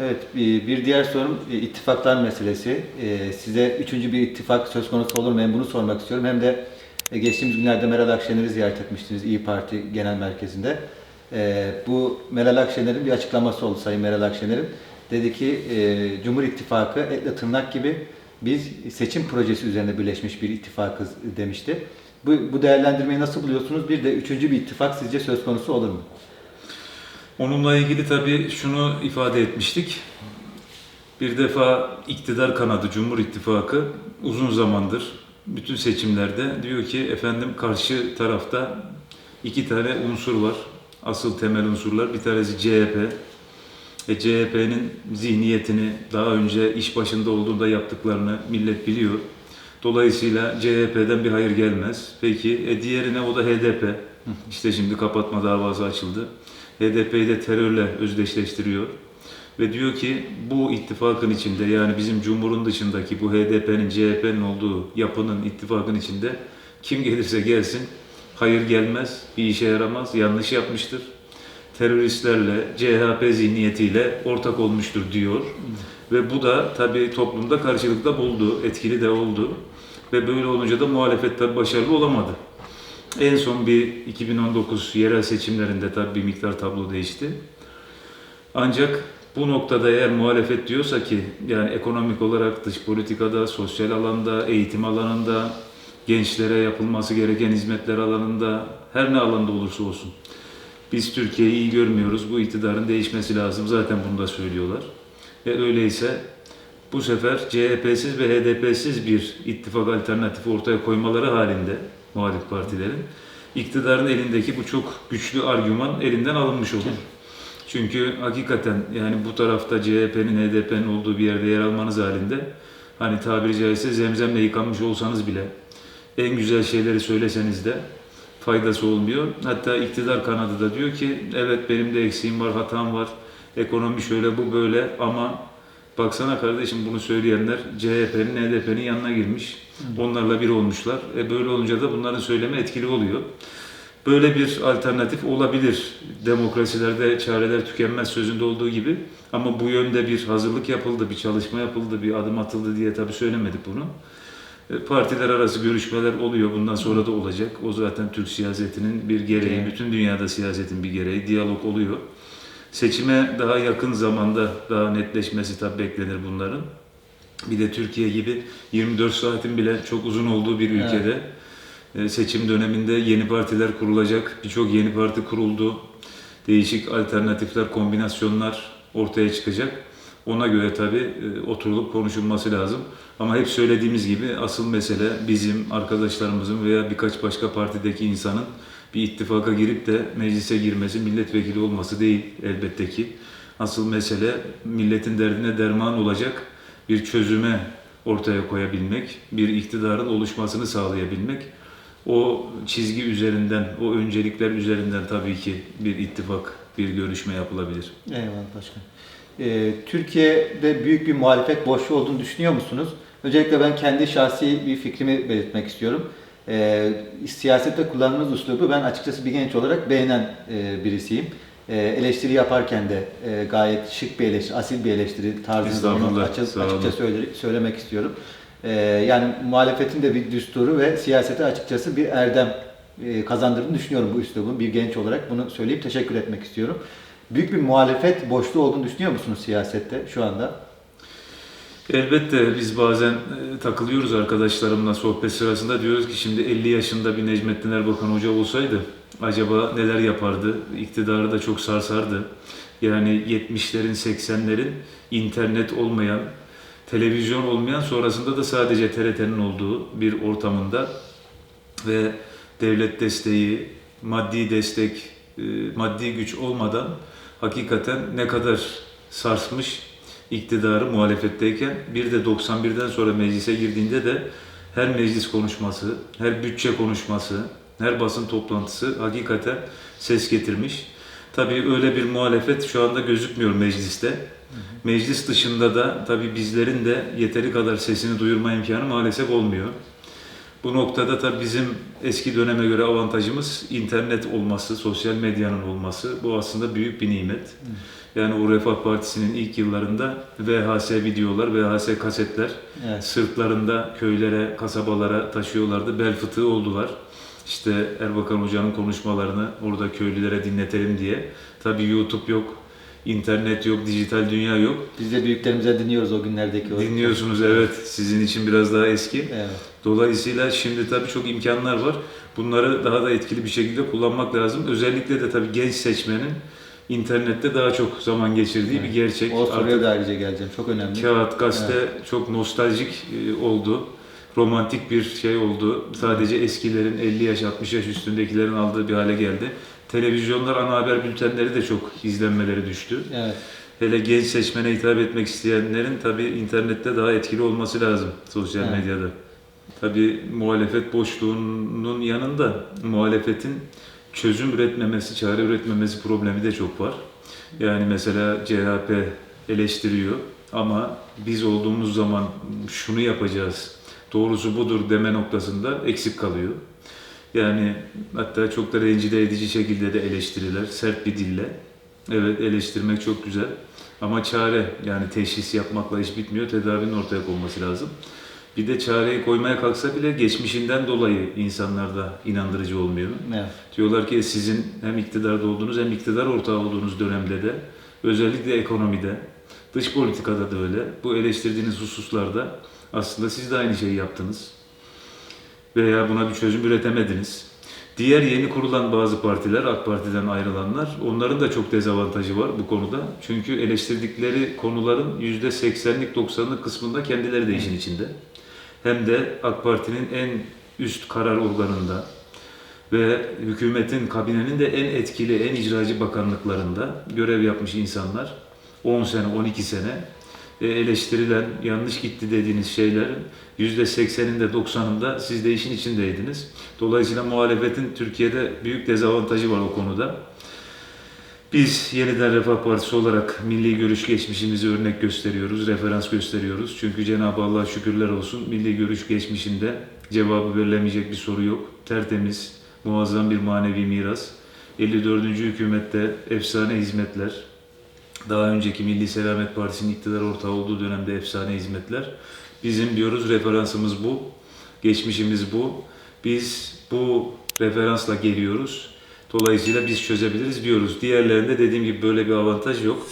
Evet, bir diğer sorum e, ittifaklar meselesi. E, Size üçüncü bir ittifak söz konusu olur mu? Hem bunu sormak istiyorum hem de e, geçtiğimiz günlerde Meral Akşener'i ziyaret etmiştiniz İyi Parti Genel Merkezi'nde. Bu Meral Akşener'in bir açıklaması oldu Sayın Meral Akşener'in. Dedi ki Cumhur İttifakı etle tırnak gibi biz seçim projesi üzerine birleşmiş bir ittifakız demişti. Bu, bu değerlendirmeyi nasıl buluyorsunuz? Bir de üçüncü bir ittifak sizce söz konusu olur mu? Onunla ilgili tabii şunu ifade etmiştik. Bir defa iktidar kanadı Cumhur İttifakı uzun zamandır bütün seçimlerde diyor ki efendim karşı tarafta iki tane unsur var. Asıl temel unsurlar. Bir tanesi CHP. E, CHP'nin zihniyetini daha önce iş başında olduğunda yaptıklarını millet biliyor. Dolayısıyla CHP'den bir hayır gelmez. Peki e, diğerine o da HDP. İşte şimdi kapatma davası açıldı. HDP'yi de terörle özdeşleştiriyor. Ve diyor ki bu ittifakın içinde yani bizim Cumhur'un dışındaki bu HDP'nin, CHP'nin olduğu yapının, ittifakın içinde kim gelirse gelsin hayır gelmez, bir işe yaramaz, yanlış yapmıştır. Teröristlerle, CHP zihniyetiyle ortak olmuştur diyor. Ve bu da tabii toplumda karşılıkta buldu, etkili de oldu. Ve böyle olunca da muhalefet tabii başarılı olamadı. En son bir 2019 yerel seçimlerinde tabii bir miktar tablo değişti. Ancak bu noktada eğer muhalefet diyorsa ki yani ekonomik olarak dış politikada, sosyal alanda, eğitim alanında, gençlere yapılması gereken hizmetler alanında, her ne alanda olursa olsun. Biz Türkiye'yi iyi görmüyoruz. Bu iktidarın değişmesi lazım. Zaten bunu da söylüyorlar. Ve öyleyse bu sefer CHP'siz ve HDP'siz bir ittifak alternatifi ortaya koymaları halinde muhalif partilerin iktidarın elindeki bu çok güçlü argüman elinden alınmış olur. Çünkü hakikaten yani bu tarafta CHP'nin, HDP'nin olduğu bir yerde yer almanız halinde hani tabiri caizse zemzemle yıkanmış olsanız bile en güzel şeyleri söyleseniz de faydası olmuyor. Hatta iktidar kanadı da diyor ki evet benim de eksiğim var, hatam var. Ekonomi şöyle bu böyle ama baksana kardeşim bunu söyleyenler CHP'nin, HDP'nin yanına girmiş. Onlarla bir olmuşlar. E böyle olunca da bunların söylemi etkili oluyor. Böyle bir alternatif olabilir. Demokrasilerde çareler tükenmez sözünde olduğu gibi. Ama bu yönde bir hazırlık yapıldı, bir çalışma yapıldı, bir adım atıldı diye tabii söylemedik bunu. E, Partiler arası görüşmeler oluyor. Bundan sonra da olacak. O zaten Türk siyasetinin bir gereği, bütün dünyada siyasetin bir gereği. Diyalog oluyor. Seçime daha yakın zamanda daha netleşmesi tabii beklenir bunların. Bir de Türkiye gibi 24 saatin bile çok uzun olduğu bir ülkede e, seçim döneminde yeni partiler kurulacak. Birçok yeni parti kuruldu. Değişik alternatifler, kombinasyonlar ortaya çıkacak. Ona göre tabii e, oturulup konuşulması lazım. Ama hep söylediğimiz gibi asıl mesele bizim arkadaşlarımızın veya birkaç başka partideki insanın bir ittifaka girip de meclise girmesi, milletvekili olması değil elbette ki. Asıl mesele milletin derdine derman olacak bir çözüme ortaya koyabilmek, bir iktidarın oluşmasını sağlayabilmek. O çizgi üzerinden, o öncelikler üzerinden tabii ki bir ittifak, bir görüşme yapılabilir. Eyvallah başkan. Ee, Türkiye'de büyük bir muhalefet boşluğu olduğunu düşünüyor musunuz? Öncelikle ben kendi şahsi bir fikrimi belirtmek istiyorum. Ee, siyasette kullandığımız üslubu ben açıkçası bir genç olarak beğenen e, birisiyim. Ee, eleştiri yaparken de e, gayet şık bir eleştiri, asil bir eleştiri onu olun. açıkça söyle- söylemek istiyorum. Ee, yani muhalefetin de bir düsturu ve siyasete açıkçası bir erdem e, kazandırdığını düşünüyorum bu üslubun. Bir genç olarak bunu söyleyip teşekkür etmek istiyorum. Büyük bir muhalefet boşluğu olduğunu düşünüyor musunuz siyasette şu anda? Elbette biz bazen e, takılıyoruz arkadaşlarımla sohbet sırasında diyoruz ki şimdi 50 yaşında bir Necmettin Erbakan Hoca olsaydı acaba neler yapardı? İktidarı da çok sarsardı. Yani 70'lerin 80'lerin internet olmayan, televizyon olmayan sonrasında da sadece TRT'nin olduğu bir ortamında ve devlet desteği, maddi destek, e, maddi güç olmadan hakikaten ne kadar sarsmış iktidarı muhalefetteyken bir de 91'den sonra meclise girdiğinde de her meclis konuşması, her bütçe konuşması, her basın toplantısı hakikaten ses getirmiş. Tabii öyle bir muhalefet şu anda gözükmüyor mecliste. Meclis dışında da tabii bizlerin de yeteri kadar sesini duyurma imkanı maalesef olmuyor. Bu noktada tabii bizim eski döneme göre avantajımız internet olması, sosyal medyanın olması. Bu aslında büyük bir nimet. Yani o Refah Partisi'nin ilk yıllarında VHS videolar, VHS kasetler Evet. sırtlarında köylere, kasabalara taşıyorlardı. Bel fıtığı oldular. İşte Erbakan Hoca'nın konuşmalarını orada köylülere dinletelim diye. Tabii YouTube yok, internet yok, dijital dünya yok. Biz de büyüklerimizden dinliyoruz o günlerdeki o. Dinliyorsunuz evet, sizin için biraz daha eski. Evet. Dolayısıyla şimdi tabii çok imkanlar var. Bunları daha da etkili bir şekilde kullanmak lazım. Özellikle de tabii genç seçmenin internette daha çok zaman geçirdiği bir gerçek. O soruya Artık da ayrıca geleceğim. Çok önemli. Kağıt, gazete çok nostaljik e, oldu. Romantik bir şey oldu. Sadece eskilerin 50 yaş, 60 yaş üstündekilerin aldığı bir hale geldi. Televizyonlar, ana haber bültenleri de çok izlenmeleri düştü. Evet. Hele genç seçmene hitap etmek isteyenlerin tabii internette daha etkili olması lazım sosyal Evet. medyada. Tabii muhalefet boşluğunun yanında muhalefetin çözüm üretmemesi, çare üretmemesi problemi de çok var. Yani mesela CHP eleştiriyor ama biz olduğumuz zaman şunu yapacağız, doğrusu budur deme noktasında eksik kalıyor. Yani hatta çok da rencide edici şekilde de eleştiriler, sert bir dille. Evet eleştirmek çok güzel ama çare yani teşhis yapmakla iş bitmiyor, tedavinin ortaya konması lazım. Bir de çareyi koymaya kalksa bile geçmişinden dolayı insanlarda inandırıcı olmuyor. Evet. Diyorlar ki sizin hem iktidarda olduğunuz hem iktidar ortağı olduğunuz dönemde de özellikle ekonomide, dış politikada da öyle. Bu eleştirdiğiniz hususlarda aslında siz de aynı şeyi yaptınız. Veya buna bir çözüm üretemediniz. Diğer yeni kurulan bazı partiler, AK Parti'den ayrılanlar, onların da çok dezavantajı var bu konuda. Çünkü eleştirdikleri konuların %80'lik 90'lık kısmında kendileri de işin içinde. Hem de AK Parti'nin en üst karar organında, ve hükümetin, kabinenin de en etkili, en icracı bakanlıklarında görev yapmış insanlar 10 sene, 12 sene e, eleştirilen, yanlış gitti dediğiniz şeylerin %80'inde, 90'ında siz de işin içindeydiniz. Dolayısıyla muhalefetin Türkiye'de büyük dezavantajı var o konuda. Biz yeniden Refah Partisi olarak milli görüş geçmişimizi örnek gösteriyoruz, referans gösteriyoruz. Çünkü Cenab-ı Allah şükürler olsun milli görüş geçmişinde cevabı verilemeyecek bir soru yok. Tertemiz, muazzam bir manevi miras. 54. hükümette efsane hizmetler. Daha önceki Milli Selamet Partisi'nin iktidar ortağı olduğu dönemde efsane hizmetler. Bizim diyoruz referansımız bu, geçmişimiz bu. Biz bu referansla geliyoruz. Dolayısıyla biz çözebiliriz diyoruz. Diğerlerinde dediğim gibi böyle bir avantaj yok.